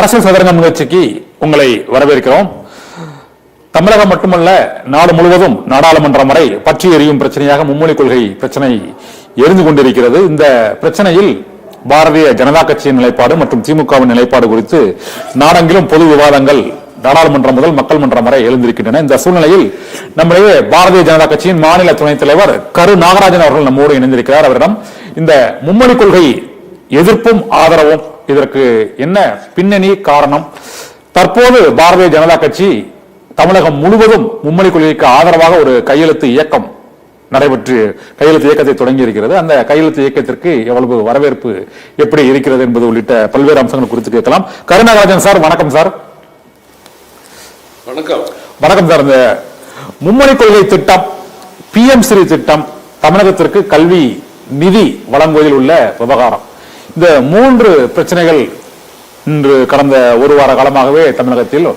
அரசியல் சதுரங்க முயற்சிக்கு உங்களை வரவேற்கிறோம். தமிழகம் மட்டுமல்ல நாடு முழுவதும் நாடாளுமன்றம் வரை பற்றி எரியும் பிரச்சனையாக மும்மொழி கொள்கை பிரச்சனை எரிந்து கொண்டிருக்கிறது. இந்த பிரச்சனையில் பாரதிய ஜனதா கட்சியின் நிலைப்பாடு மற்றும் திமுகவின் நிலைப்பாடு குறித்து நாடெங்கிலும் பொது விவாதங்கள் நாடாளுமன்றம் முதல் மக்கள் மன்றம் வரை எழுந்திருக்கின்றன. இந்த சூழ்நிலையில் நம்முடைய பாரதிய ஜனதா கட்சியின் மாநில துணைத் தலைவர் கரு நாகராஜன் அவர்கள் நம்மோடு இணைந்திருக்கிறார். அவரிடம் இந்த மும்மொழி கொள்கை எதிர்ப்பும் ஆதரவும் இதற்கு என்ன பின்னணி காரணம்? தற்போது பாரதிய ஜனதா கட்சி தமிழகம் முழுவதும் மும்மொழி கொள்கைக்கு ஆதரவாக ஒரு கையெழுத்து இயக்கம் நடைபெற்று கையெழுத்து இயக்கத்தை தொடங்கி இருக்கிறது அந்த கையெழுத்து இயக்கத்திற்கு எவ்வளவு வரவேற்பு எப்படி இருக்கிறது என்பது உள்ளிட்ட பல்வேறு அம்சங்கள் குறித்து கேட்கலாம். கருணாகராஜன் சார் வணக்கம் சார். வணக்கம். வணக்கம் சார். இந்த மும்மொழி கொள்கை திட்டம் பிஎம் ஸ்ரீ திட்டம் தமிழகத்திற்கு கல்வி நிதி வழங்குவதில் உள்ள விவகாரம். இந்த மூன்று பிரச்சனைகள் இன்று கடந்த ஒரு வார காலமாகவே தமிழகத்தில்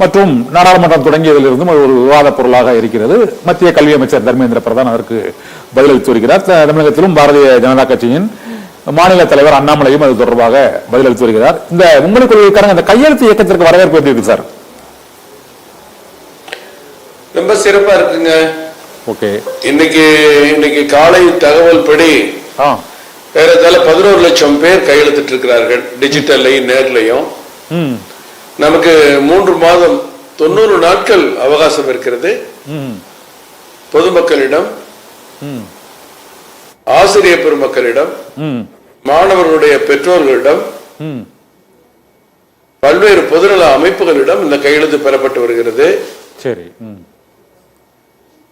மற்றும் நாடாளுமன்றம் தொடங்கியதிலிருந்தும் அது ஒரு விவாத பொருளாக இருக்கிறது. மத்திய கல்வி அமைச்சர் தர்மேந்திர பிரதான் அதற்கு பதிலளித்து வருகிறார் தமிழகத்திலும் பாரதிய ஜனதா கட்சியின் மாநில தலைவர் அண்ணாமலையும் அது தொடர்பாக பதிலளித்து வருகிறார் இந்த மும்மொழி கொள்கைக்காரங்க இந்த கையெழுத்து இயக்கத்திற்கு வரவேற்பு எப்படி இருக்கு சார்? ரொம்ப சிறப்பா இருக்குங்க. ஓகே. இன்னைக்கு இன்னைக்கு காலை தகவல் படி ஆ ஏறத்தாழ பதினோரு லட்சம் பேர் கையெழுத்திட்டு இருக்கிறார்கள் டிஜிட்டல்லையும் நேர்லையும் நமக்கு மூன்று மாதம் தொண்ணூறு நாட்கள் அவகாசம் இருக்கிறது. பொதுமக்களிடம் ஆசிரியர் பெருமக்களிடம் மாணவர்களுடைய பெற்றோர்களிடம் பல்வேறு பொதுநல அமைப்புகளிடம் இந்த கையெழுத்து பெறப்பட்டு வருகிறது. சரி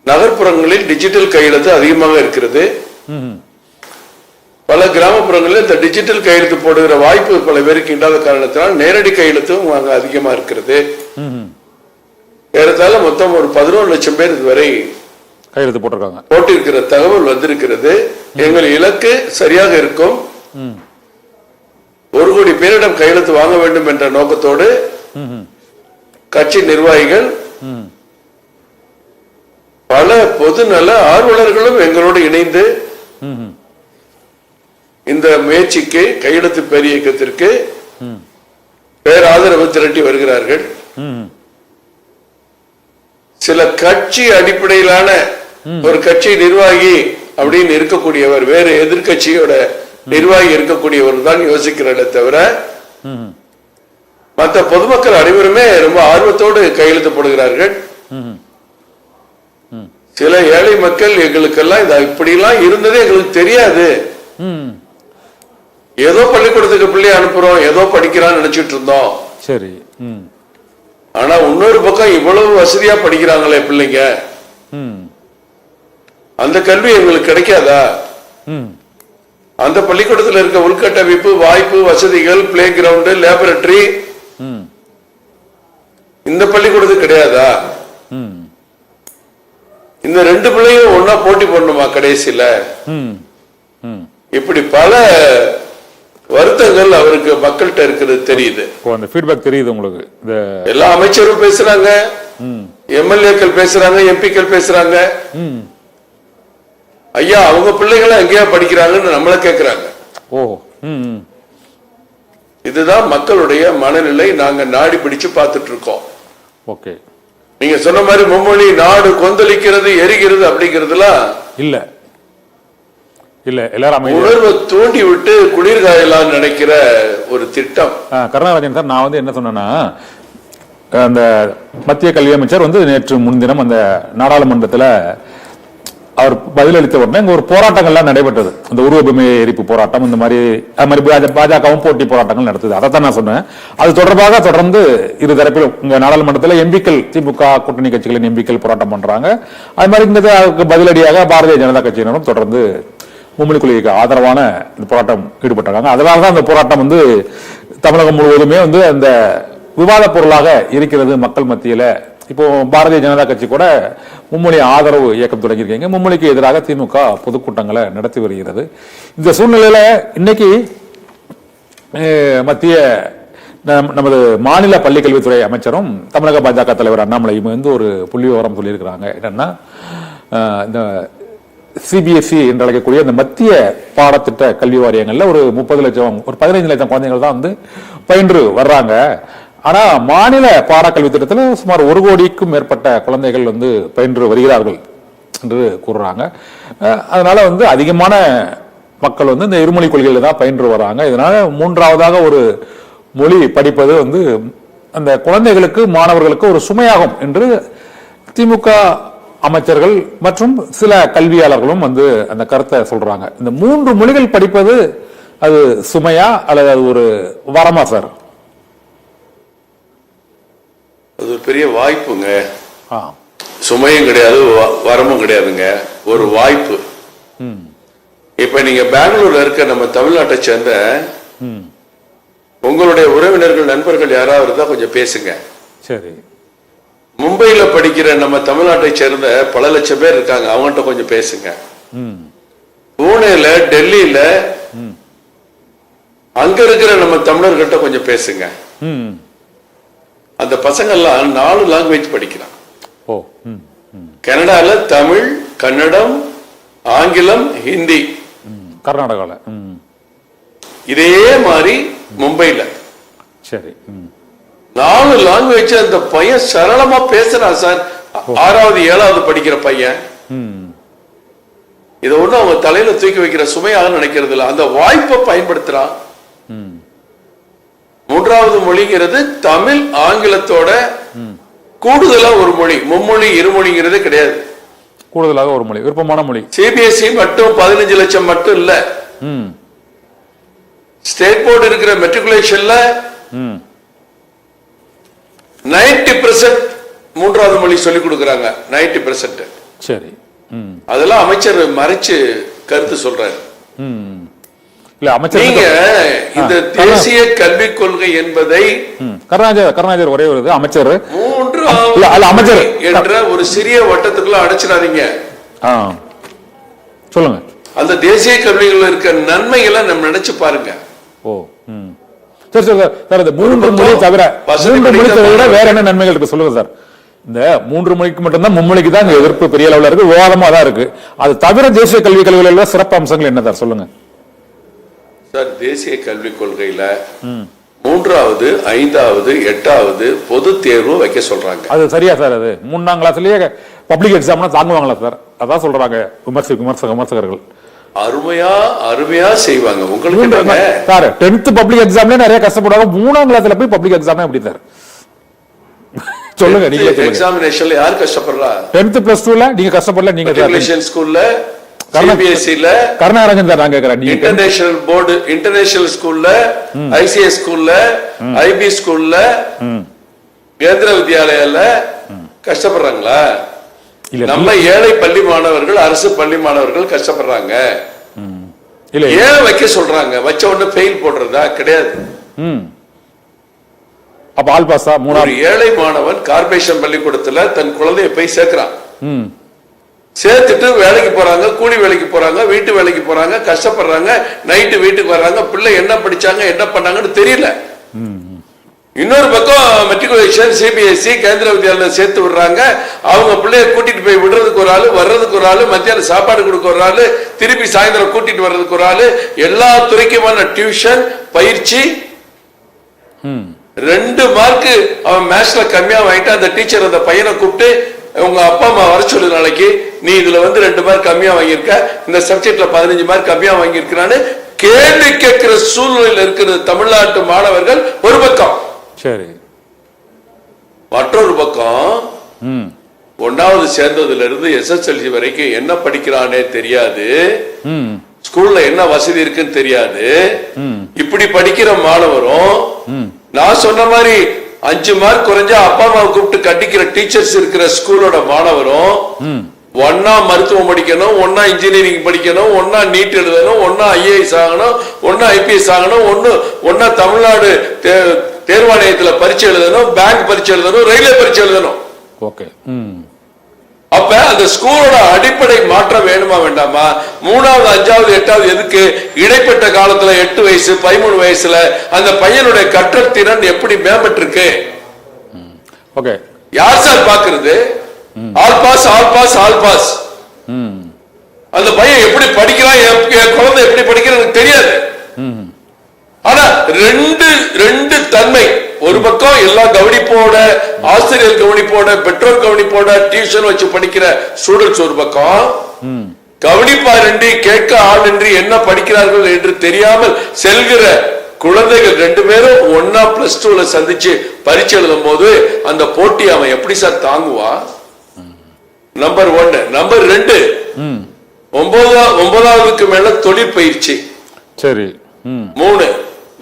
நகர்ப்புறங்களில் டிஜிட்டல் கையெழுத்து அதிகமாக இருக்கிறது. பல கிராமப்புறங்களில் இந்த டிஜிட்டல் கையெழுத்து போடுகிற வாய்ப்பு பல பேருக்கு இல்லாத காரணத்தினால் நேரடி கையெழுத்தும் அங்க அதிகமா இருக்கிறது. ம் ஏறத்தாழ மொத்தம் ஒரு பதினோரு லட்சம் பேர் இதுவரை கையெழுத்து போட்டிருக்காங்க. போட்டிருக்கிற தகவல் வந்திருக்கிறது. எங்கள் இலக்கு சரியாக இருக்கும். ஒரு கோடி பேரிடம் கையெழுத்து வாங்க வேண்டும் என்ற நோக்கத்தோடு கட்சி நிர்வாகிகள் பல பொதுநல ஆர்வலர்களும் எங்களோடு இணைந்து இந்த முயற்சிக்கு கையெழுத்து பேர் இயக்கத்திற்கு பேராதரவு திரட்டி வருகிறார்கள். சில கட்சி அடிப்படையிலான ஒரு கட்சி நிர்வாகி அப்படின்னு இருக்கக்கூடியவர் வேறு எதிர்க்கட்சியோட நிர்வாகி இருக்கக்கூடியவர் தான் யோசிக்கிறாரே தவிர மற்ற பொதுமக்கள் அனைவருமே ரொம்ப ஆர்வத்தோடு கையெழுத்து போடுகிறார்கள். சில ஏழை மக்கள் எங்களுக்கெல்லாம் இது இப்படிலாம் இருந்ததே எங்களுக்கு தெரியாது. ஏதோ பள்ளிக்கூடத்துக்கு பிள்ளை அனுப்புறோம் ஏதோ படிக்கிறான்னு நினைச்சிட்டு இருந்தோம். சரி ஆனா இன்னொரு பக்கம் இவ்வளவு வசதியா படிக்கிறாங்களே பிள்ளைங்க. அந்த கல்வி எங்களுக்கு கிடைக்காதா? அந்த பள்ளிக்கூடத்தில் இருக்க உள்கட்டமைப்பு வாய்ப்பு வசதிகள் பிளே கிரவுண்டு லேபரட்டரி இந்த பள்ளிக்கூடத்துக்கு கிடையாதா? இந்த ரெண்டு பிள்ளையும் ஒன்னா போட்டி போடணுமா கடைசியில? இப்படி பல வருத்தங்கள் அவருக்கு மக்கள்கிட்ட இருக்கிறது தெரியுது. அந்த ஃபீட்பேக் தெரியுது உங்களுக்கு. எல்லா அமைச்சரும் பேசுறாங்க. எம்எல்ஏக்கள் பேசுறாங்க எம்பிக்கள் பேசுறாங்க. ஐயா அவங்க பிள்ளைகளும் எங்கேயா படிக்கிறாங்கன்னு நம்மள கேக்குறாங்க. ஓ இதுதான் மக்களுடைய மனநிலை நாங்க நாடி பிடிச்சு பார்த்துட்டு இருக்கோம் ஓகே. நீங்க சொன்ன மாதிரி மும்மொழி நாடு கொந்தளிக்கிறது எரிகிறது அப்படிங்கிறதுலாம் இல்ல. இல்ல எல்லாரும் உணர்வை தூண்டி விட்டு குளிர் காயலாம்னு நினைக்கிற ஒரு திட்டம். ஆ, கருணாகரன் சார் நான் வந்து என்ன சொன்னேன்னா அந்த மத்திய கல்வி அமைச்சர் வந்து நேற்று முன்தினம் அந்த நாடாளுமன்றத்தில் அவர் பதிலளித்த உடனே இங்க ஒரு போராட்டங்கள்லாம் நடைபெற்றது. இந்த உருவபொம்மை எரிப்பு போராட்டம் இந்த மாதிரி அது மாதிரி பாஜ- பாஜகவும் போட்டி போராட்டங்கள் நடத்துது. அதைத்தான் நான் சொன்னேன். அது தொடர்பாக தொடர்ந்து இரு தரப்பிலும் இங்க நாடாளுமன்றத்தில் எம்பிக்கள் திமுக கூட்டணி கட்சிகளின் எம்பிக்கள் போராட்டம் பண்றாங்க. அது மாதிரி இங்க அதுக்கு பதிலடியாக பாரதிய ஜனதா கட்சியினரும் தொடர்ந்து மும்மொழி ஆதரவான இந்த போராட்டம் ஈடுபட்டிருக்காங்க. அதனால தான் அந்த போராட்டம் வந்து தமிழகம் முழுவதுமே வந்து அந்த விவாத பொருளாக இருக்கிறது மக்கள் மத்தியில். இப்போ பாரதிய ஜனதா கட்சி கூட மும்மொழி ஆதரவு இயக்கம் தொடங்கியிருக்கீங்க. மும்மொழிக்கு எதிராக திமுக பொதுக்கூட்டங்களை நடத்தி வருகிறது. இந்த சூழ்நிலையில் இன்னைக்கு மத்திய நம்- நமது மாநில பள்ளிக்கல்வித்துறை அமைச்சரும் தமிழக பாஜக தலைவர் அண்ணாமலையும் வந்து ஒரு புள்ளி விவரம் சொல்லியிருக்கிறாங்க. என்னன்னா இந்த சிபிஎஸ்சி என்று அழைக்கக்கூடிய இந்த மத்திய பாடத்திட்ட கல்வி வாரியங்களில் ஒரு முப்பது லட்சம் ஒரு பதினைந்து லட்சம் குழந்தைகள் தான் வந்து பயின்று வர்றாங்க. ஆனால் மாநில பாடக்கல்வி திட்டத்தில் சுமார் ஒரு கோடிக்கும் மேற்பட்ட குழந்தைகள் வந்து பயின்று வருகிறார்கள் என்று கூறுறாங்க. அதனால வந்து அதிகமான மக்கள் வந்து இந்த இருமொழி கொள்கையில் தான் பயின்று வராங்க. இதனால மூன்றாவதாக ஒரு மொழி படிப்பது வந்து அந்த குழந்தைகளுக்கு மாணவர்களுக்கு ஒரு சுமையாகும் என்று திமுக அமைச்சர்கள் மற்றும் சில கல்வியாளர்களும் வந்து அந்த கருத்தை சொல்றாங்க. இந்த மூன்று மொழிகள் படிப்பது அது சுமையா அல்லது அது ஒரு வரமா சார்? அது பெரிய வாய்ப்புங்க. சுமையும் கிடையாது வரமும் கிடையாதுங்க. ஒரு வாய்ப்பு. இப்ப நீங்க பெங்களூர்ல இருக்க நம்ம தமிழ்நாட்டை சேர்ந்த உங்களுடைய உறவினர்கள் நண்பர்கள் யாராவது இருந்தா கொஞ்சம் பேசுங்க. சரி. மும்பையில படிக்கிற நம்ம தமிழ்நாட்டை சேர்ந்த பல லட்சம் பேர் இருக்காங்க. அவங்ககிட்ட கொஞ்சம் பேசுங்க. பூனேல டெல்லியில அங்க இருக்கிற நம்ம தமிழர்கிட்ட கொஞ்சம் பேசுங்க. அந்த பசங்கெல்லாம் நாலு லாங்குவேஜ் படிக்கிறான். கனடால தமிழ் கன்னடம் ஆங்கிலம் ஹிந்தி. கர்நாடகாவில் இதே மாதிரி மும்பைல சரி நாலு லாங்குவேஜ் அந்த பையன் சரளமா பேசுறான் சார். ஆறாவது ஏழாவது படிக்கிற பையன். ம். இதை ஒண்ணு அவங்க தலையில தூக்கி வைக்கிற சுமையாக நினைக்கிறது இல்ல. அந்த வாய்ப்பை பயன்படுத்துறான். ம். மூன்றாவது மொழிங்கிறது தமிழ் ஆங்கிலத்தோட கூடுதலா ஒரு மொழி. மும்மொழி இருமொழிங்கிறது கிடையாது. கூடுதலாக ஒரு மொழி. விருப்பமான மொழி. சிபிஎஸ்இ E மட்டும் பதினஞ்சு லட்சம் மட்டும் இல்ல. ம். ஸ்டேட் போர்டு இருக்கிற மெட்ரிகுலேஷன்ல ம். நைன்டி பெர்சென்ட் மூன்றாவது மொழி சொல்லி கொடுக்கறாங்க நைன்டி பெர்சென்ட் சரி. அதெல்லாம் அமைச்சர் மறைச்சு கருத்து சொல்றாரு. நீங்க இந்த தேசிய கல்விக் கொள்கை என்பதை கருணாநிதி கருணாநிதி ஒரே ஒரு அமைச்சர். மூன்றாவது அல்ல, அமைச்சர். என்ற ஒரு சிறிய வட்டத்துக்குள்ள அடைச்சிடாதீங்க. சொல்லுங்க. அந்த தேசிய கல்விகள் இருக்க நன்மைகளை நம்ம நினைச்சு பாருங்க. ஓ. சரி சரி சார். இந்த மூன்று பக்கம் மொழி தவிர மூன்று மொழி தவிர. வேற என்ன நன்மைகள் இருக்கு சொல்லுங்க சார்? இந்த மூன்று மொழிக்கு மட்டும்தான் மும்மொழிக்கு தான் எதிர்ப்பு பெரிய அளவுல இருக்கு விவாதமா தான் இருக்கு. அது தவிர தேசிய கல்வி கல்வியில சிறப்பு அம்சங்கள் என்ன சார்? சொல்லுங்க. சார் தேசிய கல்விக் கொள்கையில மூன்றாவது ஐந்தாவது எட்டாவது பொது தேர்வு வைக்க சொல்றாங்க. அது சரியா சார் அது? மூணாம் கிளாஸ்லயே பப்ளிக் எக்ஸாம்னா தாங்குவாங்களா சார்? அதான் சொல்றாங்க விமர்சி விமர்சக விமர்சகர்கள். அருமையா அருமையா செய்வாங்க. உங்களுக்கு? சார் டென்த் பப்ளிக் எக்ஸாம்ல நிறைய கஷ்டப்படுவாங்க. மூணாம் கிளாஸ்ல போய் பப்ளிக் எக்ஸாம் எப்படி சார். சொல்லுங்க சொல்லுங்க. எக்ஸாமினேஷன்ல யார் கஷ்டப்படுறா? டென்த் பிளஸ் டூல நீங்க கஷ்டப்படல நீங்க சார். மெட்ரிகுலேஷன் ஸ்கூல்ல சிபிஎஸ்இல கருணாரஞ்சன் சார் நான் கேக்குறேன் நீங்க இன்டர்நேஷனல் போர்டு இன்டர்நேஷனல் ஸ்கூல்ல ஐசிஎஸ் ஸ்கூல்ல ஐபி ஸ்கூல்ல. கேந்திர வித்யாலயால கஷ்டப்படுறாங்களா? நம்ம ஏழை பள்ளி மாணவர்கள் அரசு பள்ளி மாணவர்கள் கஷ்டப்படுறாங்க. இல்ல ஏன் வைக்க சொல்றாங்க? வச்ச உடனே ஃபெயில் போடுறதா? கிடையாது. அப்ப ஆல் பாஸா மூணாவது ஏழை மாணவன் கார்பரேஷன் பள்ளிக்கூடத்துல தன் குழந்தைய போய் சேர்க்கிறான். சேர்த்துட்டு வேலைக்கு போறாங்க கூலி வேலைக்கு போறாங்க வீட்டு வேலைக்கு போறாங்க கஷ்டப்படுறாங்க நைட்டு வீட்டுக்கு வர்றாங்க பிள்ளை என்ன படிச்சாங்க என்ன பண்ணாங்கன்னு தெரியல. இன்னொரு பக்கம் மெட்ரிகுலேஷன் சிபிஎஸ்இ E, கேந்திர வித்யாலயம் சேர்த்து விடுறாங்க. அவங்க பிள்ளைய கூட்டிட்டு போய் விடுறதுக்கு ஒரு ஆளு வர்றதுக்கு ஒரு ஆளு மத்தியானம் சாப்பாடு கொடுக்க ஒரு ஆளு திருப்பி சாயந்தரம் கூட்டிட்டு வர்றதுக்கு ஒரு ஆளு. எல்லா துறைக்குமான டியூஷன் பயிற்சி. ரெண்டு மார்க் அவன் மேத்ஸ்ல கம்மியா வாங்கிட்டு அந்த டீச்சர் அந்த பையனை கூப்பிட்டு உங்க அப்பா அம்மா வர சொல்லு நாளைக்கு. நீ இதுல வந்து ரெண்டு மார்க் கம்மியா வாங்கியிருக்க. இந்த சப்ஜெக்ட்ல பதினஞ்சு மார்க் கம்மியா வாங்கியிருக்கிறான்னு கேள்வி கேட்கிற சூழ்நிலையில் இருக்கிற தமிழ்நாட்டு மாணவர்கள் ஒரு பக்கம். சரி. மற்றொரு பக்கம் ம். ஒன்னாவது சேர்ந்ததுல இருந்து எஸ்எஸ்எல்சி வரைக்கும் என்ன படிக்கிறானே தெரியாது. ஸ்கூல்ல என்ன வசதி இருக்குன்னு தெரியாது. இப்படி படிக்கிற மாணவரும் நான் சொன்ன மாதிரி அஞ்சு மார்க் குறைஞ்சா அப்பா அம்மாவை கூப்பிட்டு கட்டிக்கிற டீச்சர்ஸ் இருக்கிற ஸ்கூலோட மாணவரும் ஒன்னா மருத்துவம் படிக்கணும் ஒன்னா இன்ஜினியரிங் படிக்கணும் ஒன்னா நீட் எழுதணும் ஒன்னா ஐஏஎஸ் ஆகணும் ஒன்னா ஐபிஎஸ் ஆகணும் ஒன்னு ஒன்னா தமிழ்நாடு தேர்வாணையத்துல பரீட்சை எழுதணும் பேங்க் பரீட்சை எழுதணும் ரயில்வே பரீட்சை எழுதணும். ஓகே ம் அப்ப அந்த ஸ்கூலோட அடிப்படை மாற்றம் வேணுமா வேண்டாமா? மூணாவது அஞ்சாவது எட்டாவது எதுக்கு? இடைப்பட்ட காலத்துல எட்டு வயசு பதிமூணு வயசுல அந்த பையனுடைய கற்றல் திறன் எப்படி மேம்பட்டு இருக்கு ஓகே யார் சார் பாக்குறது? All pass all pass all pass. அந்த பையன் எப்படி படிக்கிறான்? என் குழந்தை எப்படி படிக்கிறான் எனக்கு தெரியாது. ஆனா ரெண்டு ரெண்டு தன்மை. ஒரு பக்கம் எல்லாம் கவனிப்போட ஆசிரியர் கவனிப்போட பெற்றோர் கவனிப்போட டியூஷன் வச்சு படிக்கிற ஸ்டூடெண்ட்ஸ் ஒரு பக்கம். கவனிப்பாரின்றி கேட்க ஆளின்றி என்ன படிக்கிறார்கள் என்று தெரியாமல் செல்கிற குழந்தைகள் ரெண்டு பேரும் ஒன்னா பிளஸ் டூல சந்திச்சு பரீட்சை எழுதும் போது அந்த போட்டி அவன் எப்படி சார் தாங்குவா? நம்பர் ஒன்னு நம்பர் ரெண்டு. ஒன்பதா ஒன்பதாவதுக்கு மேல தொழிற்பயிற்சி. சரி. மூணு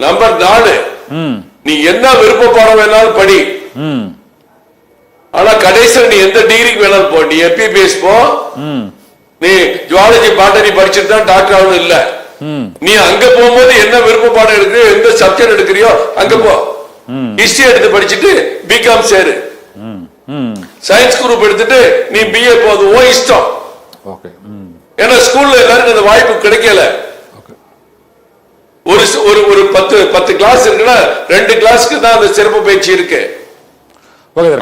நம்பர் நாலு. நீ என்ன விருப்ப பாடம் வேணாலும் படி. ஆனா கடைசியில் நீ எந்த டிகிரிக்கு வேணாலும் போ. நீ எம்பிபிஎஸ் போ. நீ ஜுவாலஜி பாட்டனி படிச்சுட்டு தான் டாக்டர் ஆகணும் இல்ல. நீ அங்க போகும்போது என்ன விருப்ப பாடம் எடுக்கிறியோ எந்த சப்ஜெக்ட் எடுக்கிறியோ அங்க போ. ஹிஸ்டரி எடுத்து படிச்சுட்டு பிகாம் சேரு. சயின்ஸ் குரூப் எடுத்துட்டு நீ பிஏ போது ஓ இஷ்டம். ஏன்னா ஸ்கூல்ல எல்லாருக்கும் அந்த வாய்ப்பு கிடைக்கல. ஒரு ஒரு ஒரு பத்து பத்து கிளாஸ் இருக்குன்னா ரெண்டு கிளாஸ்க்கு தான் அந்த சிறப்பு பயிற்சி இருக்கு.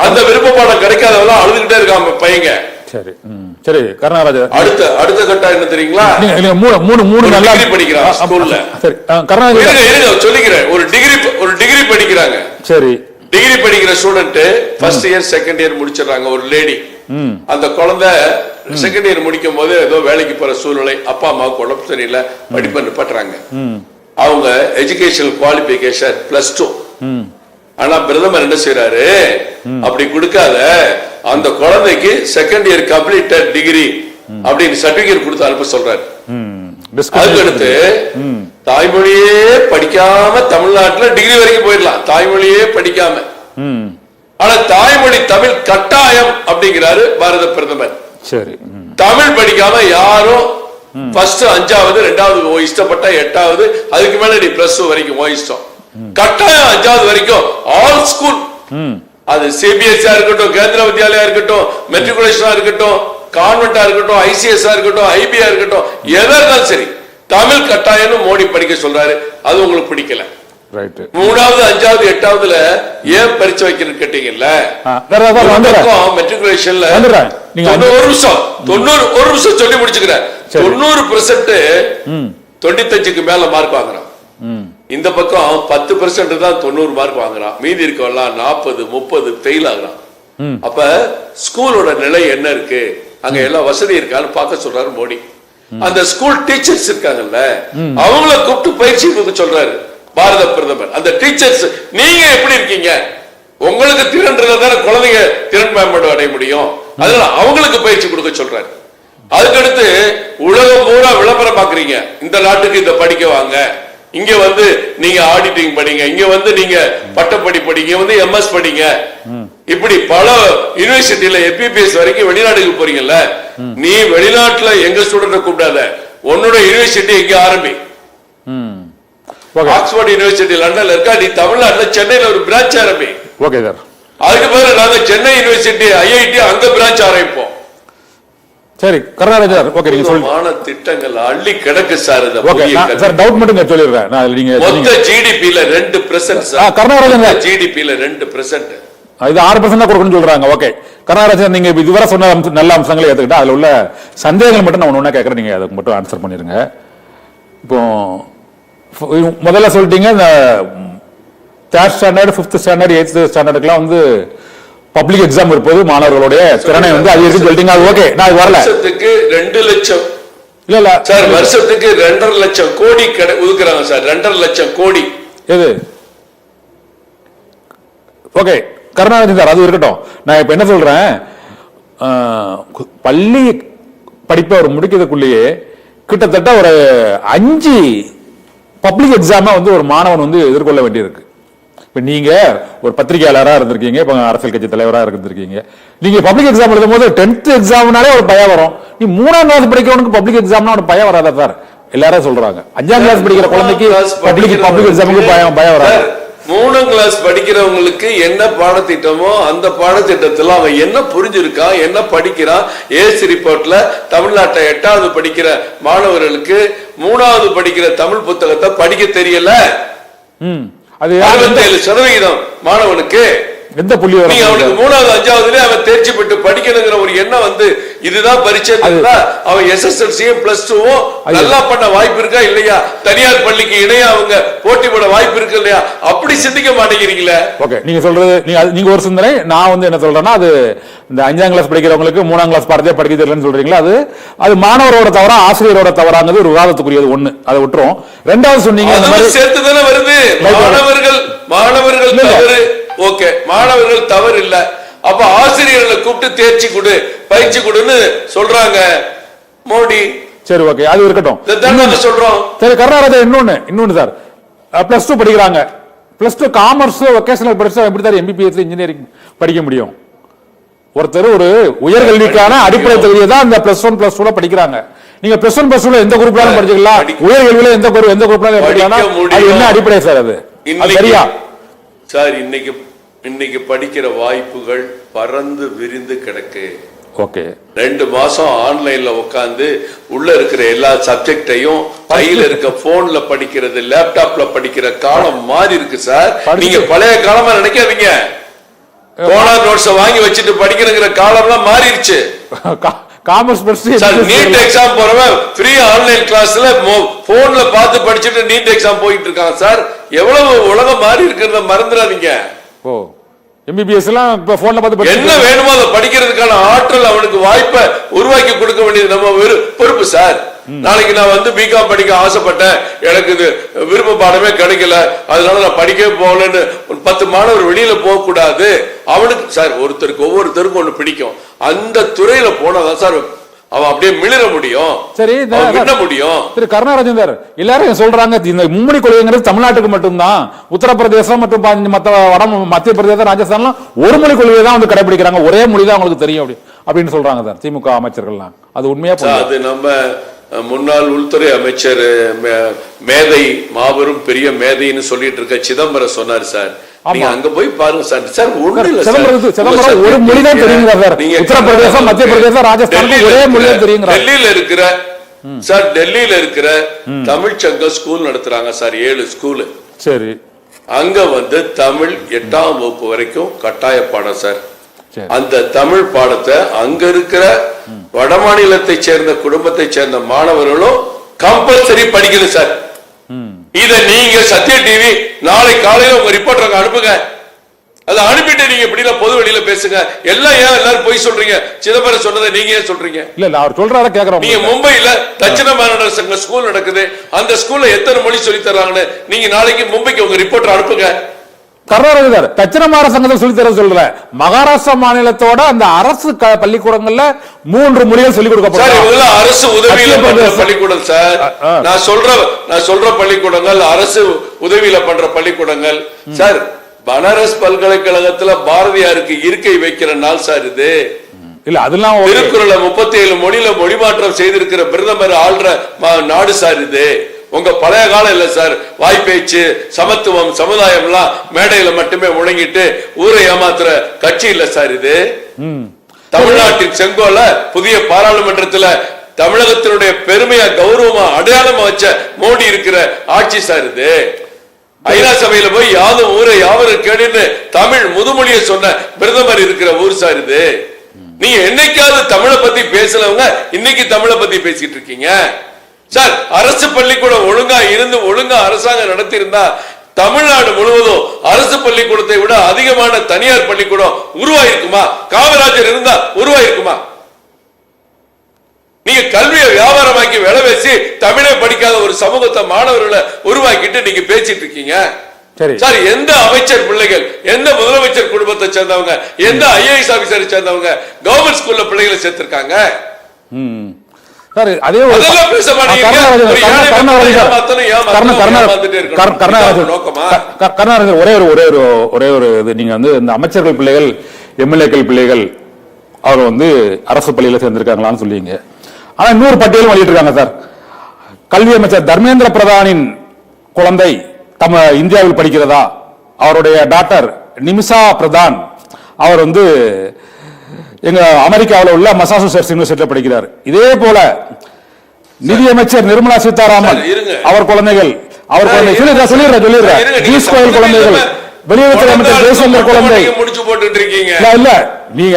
அந்த விருப்ப பாடம் கிடைக்காதவெல்லாம் அழுதுகிட்டே இருக்காம பையங்க. சரி சரி கருணாராஜர் அடுத்த அடுத்த கட்டம் என்ன தெரியுங்களா? மூணு மூணு மூணு நல்லா ஆ, ஆ, ஸ்கூல்ல. சரி. கருணாராஜர் சொல்லிக்கிறேன். ஒரு டிகிரி ஒரு டிகிரி படிக்கிறாங்க. சரி. டிகிரி படிக்கிற student first year second year முடிச்சிடுறாங்க ஒரு லேடி அந்த குழந்தை செகண்ட் இயர் முடிக்கும் போது ஏதோ வேலைக்கு போற சூழ்நிலை அப்பா அம்மாவுக்கு உடம்பு சரியில்லை படிப்பை நிப்பாட்டுறாங்க. அவங்க எஜுகேஷனல் குவாலிபிகேஷன் பிளஸ் டூ ஆனா பிரதமர் என்ன செய்யறாரு அப்படி கொடுக்காத அந்த குழந்தைக்கு செகண்ட் இயர் கம்ப்ளீட்டட் டிகிரி அப்படின்னு சர்டிபிகேட் கொடுத்து அனுப்ப சொல்றாரு. ம். அதுக்கு அடுத்து தாய்மொழியே படிக்காம தமிழ்நாட்டுல டிகிரி வரைக்கும் போயிடலாம். தாய்மொழியே படிக்காம. ஆனா தாய்மொழி தமிழ் கட்டாயம் அப்படிங்கிறாரு பாரத பிரதமர். சரி. தமிழ் படிக்காம யாரும் ஃபர்ஸ்ட் அஞ்சாவது ரெண்டாவது ஓ இஷ்டப்பட்ட எட்டாவது அதுக்கு மேல நீ பிளஸ் வரைக்கும் ஓ இஷ்டம். கட்டாயம் அஞ்சாவது வரைக்கும் ஆல் ஸ்கூல் அது சிபிஎஸ்ஆ இருக்கட்டும் கேந்திர வித்யாலயா இருக்கட்டும் மெட்ரிகுலேஷனா இருக்கட்டும் கான்வெண்டா இருக்கட்டும் ஐசிஎஸ் இருக்கட்டும் ஐபிஆ இருக்கட்டும் எதா இருந்தாலும் சரி தமிழ் கட்டாயம்னு மோடி படிக்க சொல்றாரு. அது உங்களுக்கு பிடிக்கல. மூணாவது அஞ்சாவது எட்டாவதுல ஏன் பரிச்சை வைக்கணும்னு கேட்டீங்கல்ல? மெட்ரிகுலேஷன்ல தொண்ணூறு நிமிஷம் தொண்ணூறு ஒரு நிமிஷம் சொல்லி முடிச்சுக்கிறேன். தொண்ணூறு பெர்சென்ட் தொண்ணூத்தஞ்சுக்கு மேல மார்க் வாங்குறான். இந்த பக்கம் பத்து பெர்சென்ட் தான் தொண்ணூறு மார்க் வாங்குறான். மீதி இருக்கவெல்லாம் நாற்பது முப்பது ஃபெயில் ஆகுறான். அப்ப ஸ்கூலோட நிலை என்ன இருக்கு? அங்க எல்லாம் வசதி இருக்கான்னு பார்க்க சொல்றாரு மோடி. அந்த ஸ்கூல் டீச்சர்ஸ் இருக்காங்கல்ல அவங்கள கூப்பிட்டு பயிற்சி கொடுக்க சொல்றாரு பாரத பிரதமர். அந்த டீச்சர்ஸ் நீங்க எப்படி இருக்கீங்க? உங்களுக்கு திறன் இருந்தா குழந்தைங்க திறன் மேம்பாடு அடைய முடியும். அதனால அவங்களுக்கு பயிற்சி கொடுக்க சொல்றாரு. அதுக்கடுத்து உலகம் பூரா விளம்பரம் பாக்குறீங்க இந்த நாட்டுக்கு இந்த படிக்க வாங்க. இங்க வந்து நீங்க ஆடிட்டிங் படிங்க. இங்க வந்து நீங்க பட்டப்படி படிங்க. இங்க வந்து எம்எஸ் படிங்க. இப்படி பல யூனிவர்சிட்டியில எம்பிபிஎஸ் வரைக்கும் வெளிநாட்டுக்கு போறீங்கல்ல? நீ வெளிநாட்டுல எங்க ஸ்டூடெண்ட் கூப்பிடாத. உன்னோட யூனிவர்சிட்டி எங்க ஆரம்பி. ஆக்ஸ்போர்ட் யூனிவர்சிட்டி லண்டன்ல இருக்கா? நீ தமிழ்நாட்டுல சென்னையில ஒரு பிரான்ச் ஆரம்பி. ஓகே சார் அதுக்கு பிறகு நாங்க சென்னை யூனிவர்சிட்டி ஐஐடி அங்க பிரான்ச் ஆரம்பிப்போம். சரி கருணாராஜர் ஓகே நீங்க சொல்லி அற்புதமான திட்டங்கள் அள்ளி கிடக்கு சார் இந்த ஓகே. சார் டவுட் மட்டும் நான் சொல்லிடுறேன். நான் நீங்க மொத்த. ஜிடிபில ரெண்டு பெர்சென்ட் ஆ, கருணாராஜன் சார். ஜிடிபில ரெண்டு பெர்சென்ட் இது ஆறு பர்சன்ட் தான் கொடுக்கணும்னு சொல்றாங்க. ஓகே. கருணாராஜன் நீங்க இதுவரை சொன்ன நல்ல அம்சங்களை ஏத்துக்கிட்டா அதுல உள்ள சந்தேகங்கள் மட்டும் நான் ஒண்ணு கேட்கறேன் நீங்க அதுக்கு மட்டும் ஆன்சர் பண்ணிருங்க. இப்போ முதல்ல சொல்லிட்டீங்க இந்த third standard fifth standard eighth ஸ்டாண்டர்டுக்குலாம் வந்து பப்ளிக் எக்ஸாம் இருப்போது மாணவர்களுடைய திறனை வந்து அதிகரிச்சு சொல்லிட்டீங்க. அது ஓகே நான் அது வரல. ரெண்டு லட்சம். இல்ல இல்ல. சார் வருஷத்துக்கு ரெண்டரை லட்சம் கோடி ஒதுக்குறாங்க சார். ரெண்டரை லட்சம் கோடி. எது? ஓகே கருணாநிதி சார் அது இருக்கட்டும். நான் இப்ப என்ன சொல்றேன்? பள்ளி படிப்பை அவர் முடிக்கிறதுக்குள்ளேயே கிட்டத்தட்ட ஒரு அஞ்சு பப்ளிக் எக்ஸாமை வந்து ஒரு மாணவன் வந்து எதிர்கொள்ள வேண்டியிருக்கு. இப்ப நீங்க ஒரு பத்திரிகையாளரா இருந்திருக்கீங்க இப்ப அரசியல் கட்சி தலைவரா இருந்திருக்கீங்க. நீங்க பப்ளிக் எக்ஸாம் எழுதும் போது டென்த் எக்ஸாம்னாலே ஒரு பயம் வரும். நீ மூணாம் கிளாஸ் படிக்கிறவனுக்கு பப்ளிக் எக்ஸாம்னா ஒரு பயம் வராதா சார். எல்லாரும் சொல்றாங்க. அஞ்சாம் கிளாஸ் படிக்கிற குழந்தைக்கு பப்ளிக் பப்ளிக் எக்ஸாமுக்கு பயம் பயம் வராது. மூணாம் கிளாஸ் படிக்கிறவங்களுக்கு என்ன பாடத்திட்டமோ அந்த பாடத்திட்டத்துல அவன் என்ன புரிஞ்சிருக்கான் என்ன படிக்கிறான் ஏசி ரிப்போர்ட்ல தமிழ்நாட்டை எட்டாவது படிக்கிற மாணவர்களுக்கு மூணாவது படிக்கிற தமிழ் புத்தகத்தை படிக்க தெரியல. அது யார் அறுபத்தேழு சதவிகிதம் மாணவனுக்கு எந்த புள்ளி அவனுக்கு மூணாவது அஞ்சாவதுல அவன் தேர்ச்சி பெற்று படிக்கணுங்கிற ஒரு எண்ணம் வந்து இதுதான் பரீட்சை அவன் எஸ்எஸ்எல்சியும் பிளஸ் டூவும் நல்லா பண்ண வாய்ப்பு இருக்கா இல்லையா? தனியார் பள்ளிக்கு இணையா அவங்க போட்டி போட வாய்ப்பு இருக்கு இல்லையா? அப்படி சிந்திக்க மாட்டேங்கிறீங்களே? ஓகே நீங்க சொல்றது நீங்க நீங்க ஒரு சிந்தனை நான் வந்து என்ன சொல்றேன்னா அது இந்த அஞ்சாம் கிளாஸ் படிக்கிறவங்களுக்கு மூணாம் கிளாஸ் பாடத்தையே படிக்க தெரியலன்னு சொல்றீங்களா? அது அது மாணவரோட தவறா ஆசிரியரோட தவறாங்கிறது ஒரு விவாதத்துக்குரியது ஒண்ணு. அதை விட்டுரும் ரெண்டாவது சொன்னீங்க சேர்த்து தானே வருது. மாணவர்கள் மாணவர்கள் ஓகே மாணவர்கள் தவறு இல்ல அப்ப ஆசிரியர்களை கூப்பிட்டு தேர்ச்சி கொடு பயிற்சி கொடுன்னு சொல்றாங்க. மோடி. சரி ஓகே அது இருக்கட்டும். சொல்றோம். சரி கர்நாடகா இன்னொன்னு இன்னொன்னு சார். பிளஸ் டூ படிக்கிறாங்க. பிளஸ் டூ காமர்ஸ் ஒகேஷனல் படிச்சா எப்படி சார் எம்பிபிஎஸ் இன்ஜினியரிங் படிக்க முடியும்? ஒருத்தர் ஒரு உயர்கல்விக்கான அடிப்படை தகுதியை தான் இந்த பிளஸ் ஒன் பிளஸ் டூல படிக்கிறாங்க. நீங்க பிளஸ் ஒன் பிளஸ் டூல எந்த குரூப்லாலும் படிச்சுக்கலாம். உயர்கல்வியில எந்த குரூப் எந்த குரூப்லாலும் படிக்க படிக்கலாம். என்ன அடிப்படை சார் அது? சரியா? சார் இன்னைக்கு இன்னைக்கு படிக்கிற வாய்ப்புகள் பறந்து விரிந்து கிடக்கு. ஓகே. ரெண்டு மாசம் ஆன்லைன்ல உட்கார்ந்து உள்ள இருக்கிற எல்லா சப்ஜெக்டையும் கையில இருக்க போன்ல படிக்கிறது லேப்டாப்ல படிக்கிற காலம் மாறி இருக்கு சார். நீங்க பழைய காலமா நினைக்காதீங்க. போனா நோட்ஸ் வாங்கி வச்சுட்டு படிக்கிறங்கிற காலம்லாம் மாறிடுச்சு. காமர்ஸ் நீட் எக்ஸாம் போறவன் ஃப்ரீ ஆன்லைன் கிளாஸ்ல போன்ல பார்த்து படிச்சுட்டு நீட் எக்ஸாம் போயிட்டு இருக்கான் சார். எவ்வளவு உலகம் மாறி இருக்கிறத மறந்துடாதீங்க. ஓ. எம்பிபிஎஸ் எல்லாம் இப்ப போன்ல பார்த்து என்ன வேணுமோ அதை படிக்கிறதுக்கான ஆற்றல் அவனுக்கு வாய்ப்பை உருவாக்கி கொடுக்க வேண்டியது நம்ம பொறுப்பு சார். நாளைக்கு நான் வந்து பிகாம் படிக்க ஆசைப்பட்டேன். எனக்கு இது விருப்ப பாடமே கிடைக்கல. அதனால நான் படிக்கவே போகலன்னு பத்து மாணவர் வெளியில போக கூடாது அவனுக்கு சார் ஒருத்தருக்கு ஒவ்வொருத்தருக்கும் ஒண்ணு பிடிக்கும். அந்த துறையில போனாதான் சார் அவன் அப்படியே மிளிர முடியும். சரி விண்ண முடியும். திரு கருணாராஜன் சார் எல்லாரும் சொல்றாங்க? இந்த மும்மொழி கொள்கைங்கிறது தமிழ்நாட்டுக்கு மட்டும்தான். உத்தரப்பிரதேசம் மற்றும் மத்த வட மத்திய பிரதேசம் ராஜஸ்தான்லாம் ஒரு மொழி கொள்கையை தான் வந்து கடைபிடிக்கிறாங்க ஒரே மொழி தான் அவங்களுக்கு தெரியும் அப்படி அப்படின்னு சொல்றாங்க சார் திமுக அமைச்சர்கள்லாம். அது உண்மையா? அது நம்ம முன்னாள் உள்துறை அமைச்சர் மேதை மாபெரும் பெரிய மேதைன்னு சொல்லிட்டு இருக்க சிதம்பரம் சொன்னார் சார். அங்க போய் பாருங்க சார். சார் ஒண்ணு இல்ல சார். சிதம்பரத்துக்கு- சிதம்பரம் உங்க ஒரு மொழி தான் தெரியுங்களா சார்? நீங்க உத்தரப்பிரதேசம், மத்திய பிரதேசம், ராஜஸ்தானுக்கு டெல்லியில ஒரே மொழி தான் இருக்கிற- தெரியுங்கிறார். டெல்லியில இருக்கிற சார் டெல்லியில இருக்கிற தமிழ் சங்க ஸ்கூல் நடத்துறாங்க சார் ஏழு ஸ்கூல் சரி. அங்க வந்து தமிழ் எட்டாம் வகுப்பு வரைக்கும் கட்டாய பாடம் சார். அந்த தமிழ் பாடத்தை அங்க இருக்கிற வடமாநிலத்தை சேர்ந்த குடும்பத்தை சேர்ந்த மாணவர்களும் கம்பல்சரி படிக்கணும் சார். இத நீங்க சத்ய டிவி நாளை காலையில உங்க ரிப்போர்ட்டர் அனுப்புங்க. அதை அனுப்பிட்டு நீங்க இப்படி எல்லாம் பொது வெளியில பேசுங்க. எல்லாம் ஏன் எல்லாரும் போய் சொல்றீங்க? சிதம்பரம் சொன்னதை நீங்க ஏன் சொல்றீங்க? இல்ல இல்ல அவர் சொல்றாரு கேக்குறோம் நீங்க மும்பைல தட்சிண மாநகர சங்க ஸ்கூல் நடக்குது. அந்த ஸ்கூல்ல எத்தனை மொழி சொல்லி தர்றாங்கன்னு நீங்க நாளைக்கு மும்பைக்கு உங்க ரிப்போர்ட்டர் அனுப்புங்க. கர்நாடக சார் தட்சிணமார சங்கத்தில் சொல்லி தர சொல்ற மகாராஷ்டிரா மாநிலத்தோட அந்த அரசு பள்ளிக்கூடங்கள்ல மூன்று மொழிகள் சொல்லிக் கொடுக்கப்படும் அரசு உதவியில பண்ற. பள்ளிக்கூடம். சார். நான் சொல்ற நான் சொல்ற பள்ளிக்கூடங்கள் அரசு உதவியில பண்ற பள்ளிக்கூடங்கள். சார் பனாரஸ் பல்கலைக்கழகத்துல பாரதியாருக்கு இருக்கை வைக்கிற நாள் சார் இது. இல்ல அதெல்லாம். திருக்குறளை முப்பத்தி ஏழு மொழியில மொழிமாற்றம் செய்திருக்கிற பிரதமர் ஆள்ற நாடு சார் இது. உங்க பழைய காலம் இல்ல சார். வாய்ப்பேச்சு சமத்துவம் சமுதாயம் எல்லாம் மேடையில மட்டுமே முழங்கிட்டு ஊரை ஏமாத்துற கட்சி இல்ல சார் இது. தமிழ்நாட்டின் செங்கோல புதிய பாராளுமன்றத்துல தமிழகத்தினுடைய பெருமையா கௌரவமா அடையாளமா வச்ச மோடி இருக்கிற ஆட்சி சார் இது. ஐநா சபையில போய் யாதும் ஊரை யாவரும் கேடுன்னு தமிழ் முதுமொழியை சொன்ன பிரதமர் இருக்கிற ஊர் சார் இது. நீங்க என்னைக்காவது தமிழை பத்தி பேசலவங்க இன்னைக்கு தமிழை பத்தி பேசிட்டு இருக்கீங்க. சார் அரசு பள்ளிக்கூடம் ஒழுங்கா இருந்து ஒழுங்கா அரசாங்கம் நடத்தி இருந்தா தமிழ்நாடு முழுவதும் அரசு பள்ளிக்கூடத்தை விட அதிகமான தனியார் பள்ளிக்கூடம் உருவாயிருக்குமா? காமராஜர் இருந்தா உருவாயிருக்குமா? நீங்க கல்வியை வியாபாரமாக்கி விலை பேசி தமிழே படிக்காத ஒரு சமூகத்தை மாணவர்களை உருவாக்கிட்டு நீங்க பேசிட்டு இருக்கீங்க. சரி. எந்த அமைச்சர் பிள்ளைகள் எந்த முதலமைச்சர் குடும்பத்தை சேர்ந்தவங்க எந்த ஐஏஎஸ் ஆபீசரை சேர்ந்தவங்க கவர்மெண்ட் ஸ்கூல்ல பிள்ளைகளை சேர்த்திருக்காங்க. சார் அதே ஒரு. கர்நாடக ஒரு ஒரே ஒரு ஒரே ஒரு ஒரே இது. நீங்க வந்து இந்த அமைச்சர்கள் பிள்ளைகள் எம்எல்ஏக்கள் பிள்ளைகள் அவர் வந்து அரசு பள்ளியில சேர்ந்திருக்காங்களான்னு சொல்லுவீங்க ஆனா இன்னொரு பட்டியலும் வெளியிட்டிருக்காங்க சார். கல்வி அமைச்சர் தர்மேந்திர பிரதானின் குழந்தை தம இந்தியாவில் படிக்கிறதா? அவருடைய டாக்டர் நிமிஷா பிரதான். அவர் வந்து எங்க அமெரிக்காவில் உள்ள மசாசூசெட்ஸ் யூனிவர்சிட்டியில் படிக்கிறார். இதே போல நிதியமைச்சர் நிர்மலா சீதாராமன். அவர் குழந்தைகள் அவர் சார், குழந்தை இருங்க. சொல்லிடுறேன் சொல்லிடுறேன் பீஸ் கோயில் குழந்தைகள் வெளியுறவுத்துறை அமைச்சர் ஜெய்சங்கர் குழந்தை. முடிச்சு போட்டுட்டு இருக்கீங்க இல்ல, இல்ல. நீங்க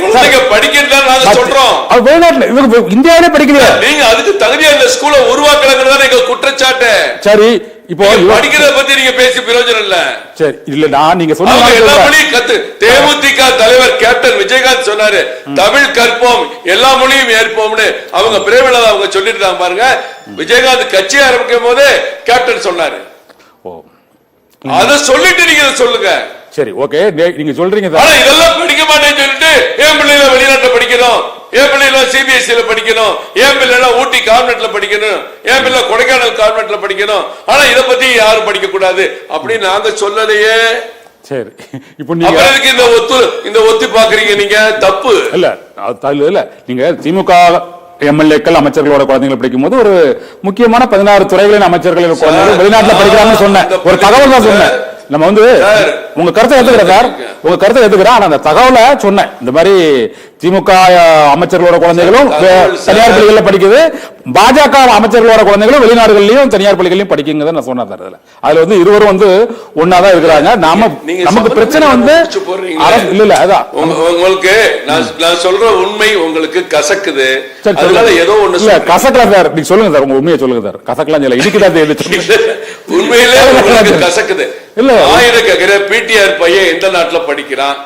குழந்தைங்க படிக்கிறதா நாங்க சொல்றோம். அவர் வெளிநாட்டுல இவங்க இந்தியாவிலே படிக்கலையா? நீங்க அதுக்கு தகுதியா இந்த ஸ்கூலை உருவாக்கலங்கிறதா எங்க குற்றச்சாட்டு. சரி இப்போ படிக்கிறத பத்தி நீங்க பேசி பிரயோஜனம் இல்ல. சரி இல்ல நான் நீங்க சொன்ன எல்லா. மொழியும் கத்து. தேமுதிக தலைவர் கேப்டன் விஜயகாந்த் சொன்னாரு தமிழ் கற்போம் எல்லா மொழியும் ஏற்போம்னு. அவங்க பிரேமலதா அவங்க சொல்லிட்டு பாருங்க. விஜயகாந்த் கட்சி ஆரம்பிக்கும் போது கேப்டன் சொன்னாரு. அத சொல்லிட்டு நீங்க சொல்லுங்க. சரி ஓகே நீங்க சொல்றீங்க இதெல்லாம் படிக்க மாட்டேன்னு சொல்லிட்டு என் பிள்ளைல வெளிநாட்டுல படிக்கணும்? என் பிள்ளைல சிபிஎஸ்சில E படிக்கணும்? என் பிள்ளைல ஊட்டி கான்வென்ட்ல படிக்கணும்? என் பிள்ளை கொடைக்கானல் கான்வென்ட்ல படிக்கணும்? ஆனா இத பத்தி யாரும் படிக்க கூடாது அப்படின்னு நாங்க சொல்லலையே. சரி இப்போ நீங்க இந்த ஒத்து இந்த ஒத்தி பாக்குறீங்க நீங்க? தப்பு. இல்ல இல்ல. நீங்க திமுக எம்எல்ஏக்கள் அமைச்சர்களோட குழந்தைகளை படிக்கும் போது ஒரு முக்கியமான பதினாறு துறைகளின் அமைச்சர்களின் குழந்தைகள் வெளிநாட்டுல படிக்கிறாங்கன்னு சொன்னேன். ஒரு தகவல் தான் சொன்னேன். நம்ம வந்து. உங்க கருத்தை ஏத்துக்கிறேன் சார். உங்க கருத்தை ஏத்துக்கிறேன். ஆனா அந்த தகவலை சொன்னேன். இந்த மாதிரி திமுக அமைச்சர்களோட குழந்தைகளும். தனியார் பள்ளிகளில் படிக்குது. பாஜக அமைச்சர்களோட குழந்தைகளும் வெளிநாடுகள்லயும் தனியார் பள்ளிகளையும் படிக்குங்கிறத நான் சொன்னேன் சார் அதுல. அதுல வந்து இருவரும் வந்து ஒன்னாதான் இருக்கிறாங்க. நாம நமக்கு பிரச்சனை வந்து இல்ல இல்ல அதான். உங்க- உங்களுக்கு நான் சொல்ற உண்மை உங்களுக்கு கசக்குது. அதனால. ஏதோ ஒண்ணு இல்ல சொல்றேன். கசக்கலாம் சார். நீங்க சொல்லுங்க சார் உங்க உண்மையை சொல்லுங்க சார். கசக்கலாம் தெரியுது சொல்லுங்க. உண்மையிலே உங்களுக்கு கசக்குது. இல்ல. ஆயிரம் கேக்குற பிடிஆர் பையன் எந்த நாட்டுல படிக்கிறான்?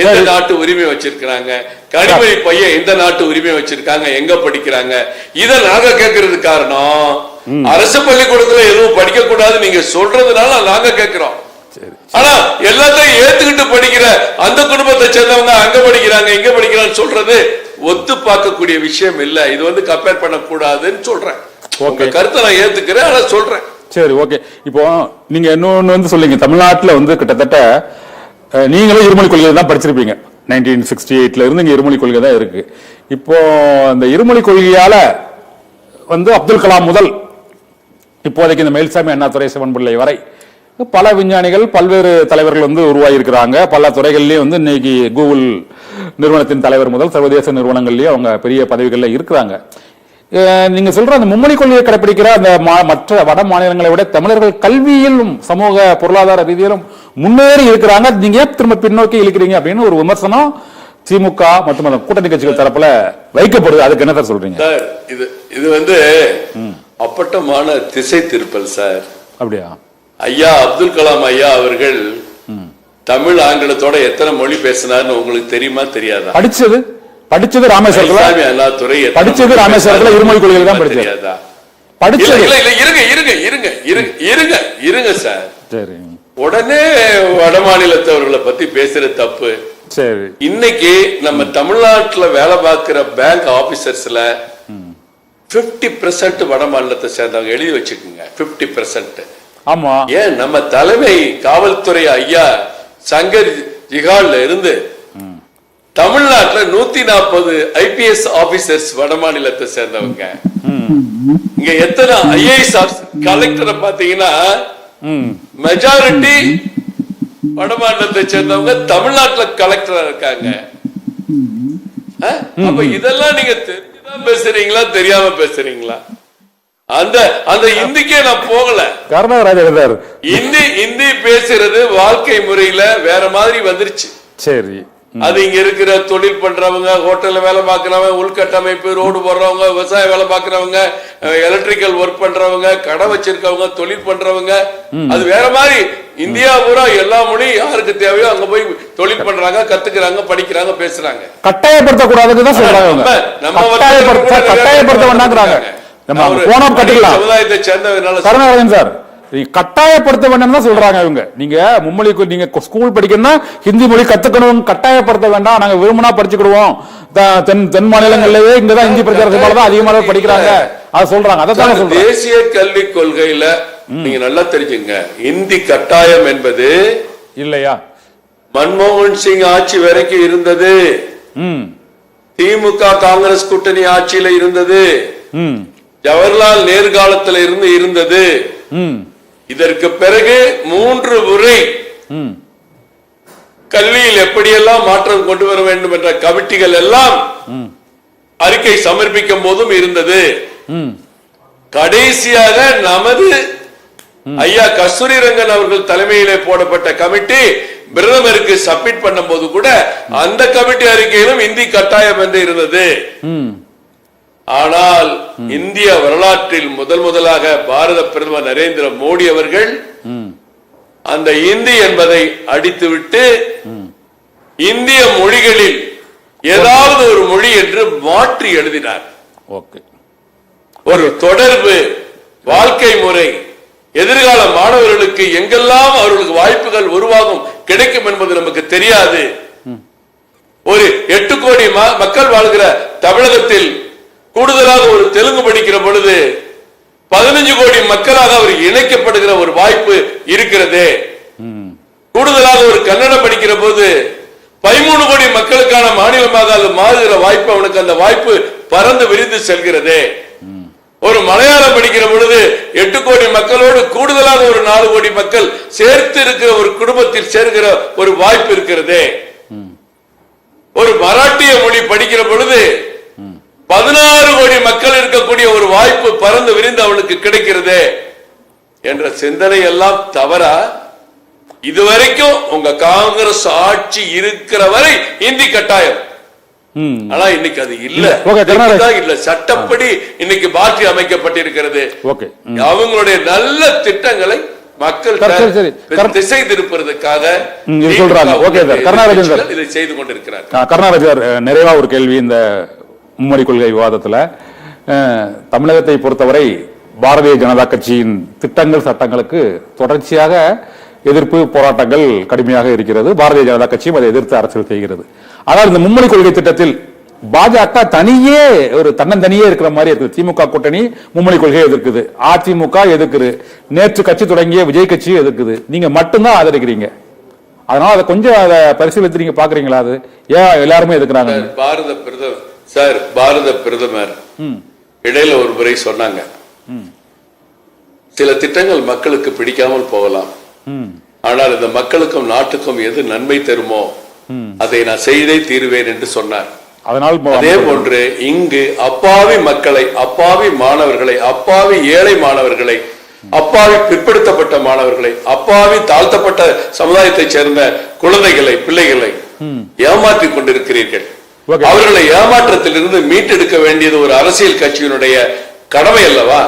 எந்த. நாட்டு உரிமை வச்சிருக்கிறாங்க? கனிமொழி பையன் எந்த நாட்டு உரிமை வச்சிருக்காங்க? எங்க படிக்கிறாங்க? இத நாங்க கேக்குறது காரணம் அரசு பள்ளிக்கூடத்துல எதுவும் படிக்க கூடாது நீங்க சொல்றதுனால நாங்க கேக்குறோம் ஆனா எல்லாத்தையும் ஏத்துக்கிட்டு படிக்கிற அந்த குடும்பத்தை சேர்ந்தவங்க அங்க படிக்கிறாங்க இங்க படிக்கிறான்னு சொல்றது ஒத்து பார்க்கக்கூடிய விஷயம் இல்ல. இது வந்து கம்பேர் பண்ணக்கூடாதுன்னு சொல்றேன். உங்க Okay. கருத்தை நான் ஏத்துக்கிறேன் ஆனா சொல்றேன். சரி ஓகே. இப்போ நீங்க இன்னொன்னு வந்து சொல்லுங்க தமிழ்நாட்டுல வந்து கிட்டத்தட்ட நீங்களும் இருமொழி கொள்கை தான் படிச்சிருப்பீங்க. நைன்டீன் சிக்ஸ்டி எயிட்ல இருந்து இங்கே இருமொழி கொள்கை தான் இருக்கு. இப்போ அந்த இருமொழி கொள்கையால வந்து அப்துல் கலாம் முதல் இப்போதைக்கு இந்த மயில்சாமி அண்ணாதுரை சிவன் பிள்ளை வரை பல விஞ்ஞானிகள் பல்வேறு தலைவர்கள் வந்து உருவாகியிருக்கிறாங்க பல துறைகள்லேயும் வந்து இன்னைக்கு கூகுள் நிறுவனத்தின் தலைவர் முதல் சர்வதேச நிறுவனங்கள்லேயும் அவங்க பெரிய பதவிகளில் இருக்கிறாங்க. நீங்க சொல்ற அந்த மும்மொழி கொள்கையை கடைபிடிக்கிற அந்த மற்ற வட மாநிலங்களை விட தமிழர்கள் கல்வியிலும் சமூக பொருளாதார ரீதியிலும் முன்னேறி இருக்கிறாங்க. நீங்க ஏன் திரும்ப பின்னோக்கி இழுக்கிறீங்க அப்படின்னு ஒரு விமர்சனம் திமுக மற்றும் அந்த கூட்டணி கட்சிகள் தரப்புல வைக்கப்படுது. அதுக்கு என்ன சார் சொல்றீங்க? சார் இது இது வந்து அப்பட்டமான திசை திருப்பல் சார். அப்படியா? ஐயா அப்துல் கலாம் ஐயா அவர்கள் தமிழ் ஆங்கிலத்தோட எத்தனை மொழி பேசினார்னு உங்களுக்கு தெரியுமா தெரியாதா? படிச்சது? படிச்சது ராமேஸ்வரத்துல படிச்சது ராமேஸ்வரத்துல இருமொழி கொள்கையில தான் படிச்சது. இல்ல இல்ல இருங்க இருங்க இருங்க இருங்க இருங்க இருங்க சார். சரி. உடனே வட மாநிலத்தவர்களை பத்தி பேசுற தப்பு. சரி. இன்னைக்கு நம்ம தமிழ்நாட்டுல வேலை பார்க்கிற பேங்க் ஆபீசர்ஸ்ல 50% பெர்சன்ட் வட மாநிலத்தை சேர்ந்தவங்க எழுதி வச்சுக்கோங்க. 50% பெர்சன்ட் ஆமா. ஏன்? நம்ம தலைமை காவல்துறை ஐயா சங்கர் ஜிகால்ல இருந்து தமிழ்நாட்டுல நூத்தி நாற்பது ஐபிஎஸ் ஆபீசர்ஸ் வட மாநிலத்தை சேர்ந்தவங்க. இங்க எத்தனை ஐஏஎஸ் கலெக்டரை பாத்தீங்கன்னா மெஜாரிட்டி வட மாநிலத்தை சேர்ந்தவங்க தமிழ்நாட்டுல கலெக்டரா இருக்காங்க? அப்ப இதெல்லாம் நீங்க தெரிஞ்சுதான் பேசுறீங்களா தெரியாம பேசுறீங்களா? அந்த அந்த இந்திக்கே நான் போகல. கருணாகராஜ் எழுதாரு. இந்தி இந்தி பேசுறது வாழ்க்கை முறையில வேற மாதிரி வந்துருச்சு. சரி. அது இங்க இருக்கிற தொழில் பண்றவங்க ஹோட்டல்ல வேலை பார்க்கறவங்க உள்கட்டமைப்பு ரோடு போடுறவங்க விவசாய வேலை பார்க்கறவங்க எலக்ட்ரிக்கல் ஒர்க் பண்றவங்க கடை வச்சிருக்கவங்க தொழில் பண்றவங்க அது வேற மாதிரி இந்தியா பூரா எல்லா மொழியும் யாருக்கு தேவையோ அங்க போய் தொழில் பண்றாங்க கத்துக்கிறாங்க படிக்கிறாங்க பேசுறாங்க. கட்டாயப்படுத்த கூடாதுன்னு தான் சொல்றாங்க நம்ம கட்டாயப்படுத்த கட்டாயப்படுத்த வேண்டாங்கிறாங்க நம்ம போனா கட்டிக்கலாம். சமுதாயத்தை கருணாகரன் சார் கட்டாயப்படுத்த வேண்டாம் தான் சொல்றாங்க இவங்க. நீங்க மும்மொழி நீங்க ஸ்கூல் படிக்கணும்னா ஹிந்தி மொழி கத்துக்கணும் கட்டாயப்படுத்த வேண்டாம். நாங்க விரும்பினா படிச்சுக்கிடுவோம். தென் தென் மாநிலங்கள்லயே இங்கதான் ஹிந்தி பிரச்சாரத்து தான் அதிகமாக படிக்கிறாங்க. அதை சொல்றாங்க. அதை தானே தேசிய கல்விக் கொள்கையில நீங்க நல்லா தெரிஞ்சுங்க. இந்தி கட்டாயம் என்பது இல்லையா? மன்மோகன் சிங் ஆட்சி வரைக்கும் இருந்தது. ம். திமுக காங்கிரஸ் கூட்டணி ஆட்சியில இருந்தது. ம். ஜவஹர்லால் நேரு காலத்துல இருந்து இருந்தது. ம். இதற்கு பிறகு மூன்று முறை கல்வியில் எப்படியெல்லாம் மாற்றம் கொண்டு வர வேண்டும் என்ற கமிட்டிகள் எல்லாம் அறிக்கை சமர்ப்பிக்கும் போதும் இருந்தது. கடைசியாக நமது ஐயா கஸ்தூரி ரங்கன் அவர்கள் தலைமையிலே போடப்பட்ட கமிட்டி பிரதமருக்கு சப்மிட் பண்ணும்போது கூட அந்த கமிட்டி அறிக்கையிலும் இந்தி கட்டாயம் என்று இருந்தது. ஆனால் இந்திய வரலாற்றில் முதல் முதலாக பாரத பிரதமர் நரேந்திர மோடி அவர்கள் அந்த இந்தி என்பதை அடித்துவிட்டு இந்திய மொழிகளில் ஏதாவது ஒரு மொழி என்று மாற்றி எழுதினார். ஒரு தொடர்பு வாழ்க்கை முறை எதிர்கால மாணவர்களுக்கு எங்கெல்லாம் அவர்களுக்கு வாய்ப்புகள் உருவாகும் கிடைக்கும் என்பது நமக்கு தெரியாது. ஒரு எட்டு கோடி மக்கள் வாழ்கிற தமிழகத்தில் கூடுதலாக ஒரு தெலுங்கு படிக்கிற பொழுது பதினஞ்சு கோடி மக்களாக அவர் இணைக்கப்படுகிற ஒரு வாய்ப்பு இருக்கிறதே. கூடுதலாக ஒரு கன்னடம் படிக்கிற போது பதிமூணு கோடி மக்களுக்கான மாநிலமாக அது மாறுகிற வாய்ப்பு அவனுக்கு அந்த வாய்ப்பு பறந்து விரிந்து செல்கிறதே. ஒரு மலையாளம் படிக்கிற பொழுது எட்டு கோடி மக்களோடு கூடுதலாக ஒரு நாலு கோடி மக்கள் சேர்த்து இருக்கிற ஒரு குடும்பத்தில் சேர்கிற ஒரு வாய்ப்பு இருக்கிறதே. ஒரு மராட்டிய மொழி படிக்கிற பொழுது பதினாறு கோடி மக்கள் இருக்கக்கூடிய ஒரு வாய்ப்பு பறந்து விரிந்து அவனுக்கு கிடைக்கிறதே என்ற சிந்தனை எல்லாம் தவறா இதுவரைக்கும் உங்க காங்கிரஸ் ஆட்சி இருக்கிற வரை இந்தி கட்டாயம். ஆனா இன்னைக்கு அது இல்ல. இல்ல. சட்டப்படி இன்னைக்கு மாற்றி அமைக்கப்பட்டிருக்கிறது. அவங்களுடைய நல்ல திட்டங்களை மக்கள் திசை திருப்பதற்காக சொல்றாங்க. இதை செய்து கொண்டிருக்கிறார் அஹ், நிறைவா ஒரு கேள்வி. இந்த மும்மொழி கொள்கை விவாதத்துல தமிழகத்தை பொறுத்தவரை பாரதிய ஜனதா கட்சியின் திட்டங்கள் சட்டங்களுக்கு தொடர்ச்சியாக எதிர்ப்பு போராட்டங்கள் கடுமையாக இருக்கிறது. பாரதிய ஜனதா கட்சியும் அதை எதிர்த்து அரசியல் செய்கிறது. ஆனால் இந்த மும்மொழி கொள்கை திட்டத்தில் பாஜக தனியே ஒரு தன்னந்தனியே இருக்கிற மாதிரி இருக்குது. திமுக கூட்டணி மும்மொழி கொள்கையை எதிர்க்குது. அதிமுக எதிர்க்குது. நேற்று கட்சி தொடங்கிய விஜய் கட்சியும் எதிர்க்குது. நீங்க மட்டும்தான் ஆதரிக்கிறீங்க. அதனால அதை கொஞ்சம் அதை பரிசீலித்து நீங்க பாக்குறீங்களா அது? ஏன் எல்லாருமே எதுக்குறாங்க பாரத பிரதமர் சார் பாரத பிரதமர் இடையில ஒரு முறை சொன்னாங்க. சில திட்டங்கள் மக்களுக்கு பிடிக்காமல் போகலாம். ஆனால் இந்த மக்களுக்கும் நாட்டுக்கும் எது நன்மை தருமோ அதை நான் செய்தே தீருவேன் என்று சொன்னார். அதனால் அதே போன்று இங்கு அப்பாவி மக்களை அப்பாவி மாணவர்களை அப்பாவி ஏழை மாணவர்களை அப்பாவி பிற்படுத்தப்பட்ட மாணவர்களை அப்பாவி தாழ்த்தப்பட்ட சமுதாயத்தைச் சேர்ந்த குழந்தைகளை பிள்ளைகளை ஏமாற்றிக் கொண்டிருக்கிறீர்கள். அவர்களை ஏமாற்றத்திலிருந்து மீட்டெடுக்க வேண்டியது ஒரு அரசியல் கட்சியினுடைய கடமை அல்லவா.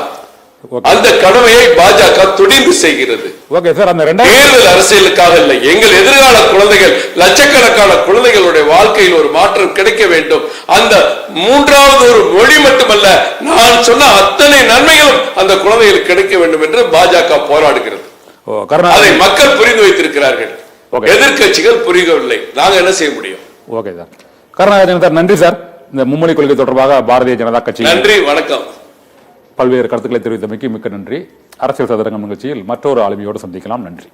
அந்த கடமையை பாஜக துடிந்து செய்கிறது. ஓகே சார் அந்த தேர்தல் அரசியலுக்காக இல்லை. எங்கள் எதிர்கால குழந்தைகள் லட்சக்கணக்கான குழந்தைகளுடைய வாழ்க்கையில் ஒரு மாற்றம் கிடைக்க வேண்டும். அந்த மூன்றாவது ஒரு மொழி மட்டுமல்ல நான் சொன்ன அத்தனை நன்மைகளும் அந்த குழந்தைகளுக்கு கிடைக்க வேண்டும் என்று பாஜக போராடுகிறது. அதை மக்கள் புரிந்து வைத்திருக்கிறார்கள். Okay. எதிர்க்கட்சிகள் புரியவில்லை நாங்க என்ன செய்ய முடியும்? Okay sir. கருணாநிதி சார் நன்றி சார். இந்த மும்மொழி கொள்கை தொடர்பாக பாரதிய ஜனதா கட்சி நன்றி வணக்கம். பல்வேறு கருத்துக்களை தெரிவித்தமைக்கு மிக்க நன்றி. அரசியல் சதுரங்கம் நிகழ்ச்சியில் மற்றொரு ஆளுமையோடு சந்திக்கலாம். நன்றி.